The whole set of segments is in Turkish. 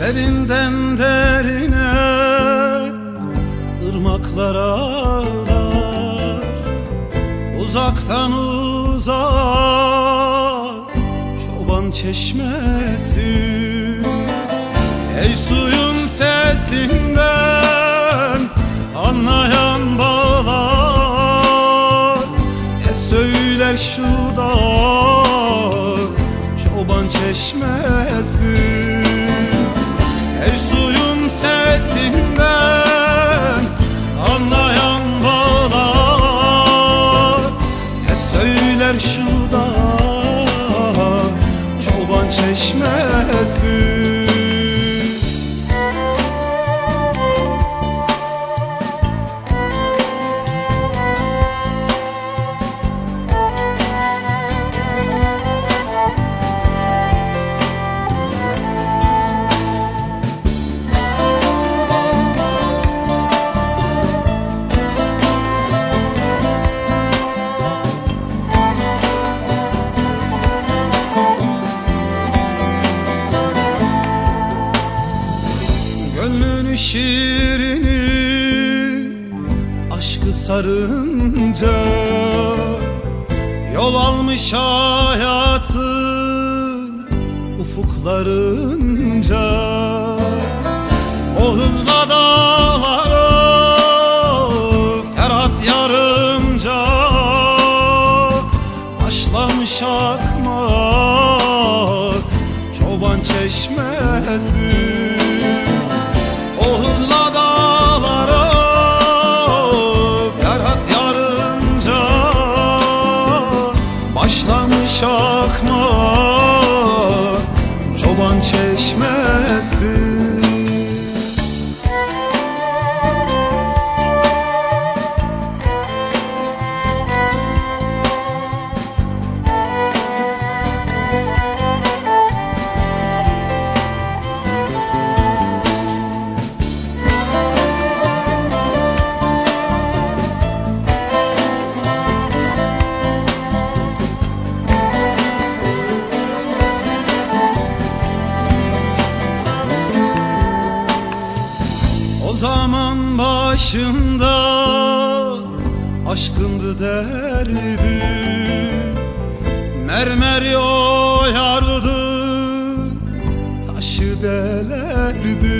Derinden derine ırmaklara dar Uzaktan uzak çoban çeşmesi. Ey suyun sesinden anlayan bağlar. Ne söyler şu da çoban çeşmesi Ey suyun sesinden anlayan bağlar. Ne söyler şu da çoban çeşmesi şiirini aşkı sarınca Yol almış hayatın ufuklarınca. O hızla dağları Ferhat yarınca Başlamış akmak çoban çeşmesi Çoban çeşmesi başında aşkındı derdi. Mermeri oyardı taşı delerdi.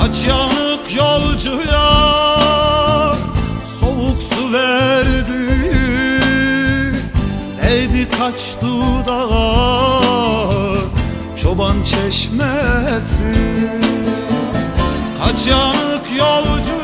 Kaç yanık yolcuya soğuk su verdi. Değdi kaç dudağa çoban çeşmesi Kaç yanık